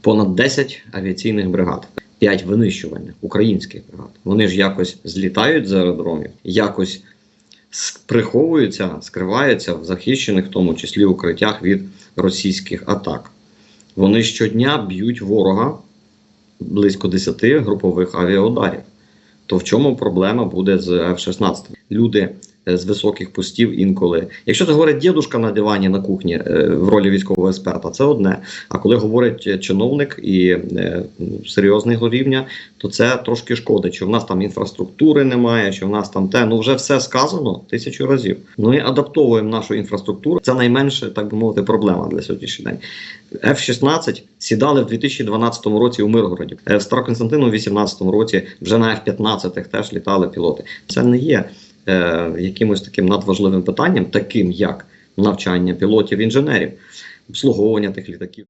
понад 10 авіаційних бригад, 5 винищувальних українських бригад. Вони ж якось злітають з аеродромів, якось приховуються, скриваються в захищених, в тому числі укриттях від російських атак. Вони щодня б'ють ворога близько 10 групових авіаударів. То в чому проблема буде з F-16? Люди з високих постів інколи. Якщо це говорить дідушка на дивані на кухні е, в ролі військового експерта, це одне. А коли говорить е, чиновник і е, серйозного рівня, то це трошки шкодить. Що в нас там інфраструктури немає, що в нас там те. Ну вже все сказано тисячу разів. Ну і адаптовуємо нашу інфраструктуру. Це найменше, так би мовити, проблема для сьогоднішній день. F-16 сідали в 2012 році у Миргороді. Е, В Староконстантину в 2018 році вже на F-15 теж літали пілоти. Це не є е, якимось таким надважливим питанням, таким як навчання пілотів інженерів, обслуговування тих літаків.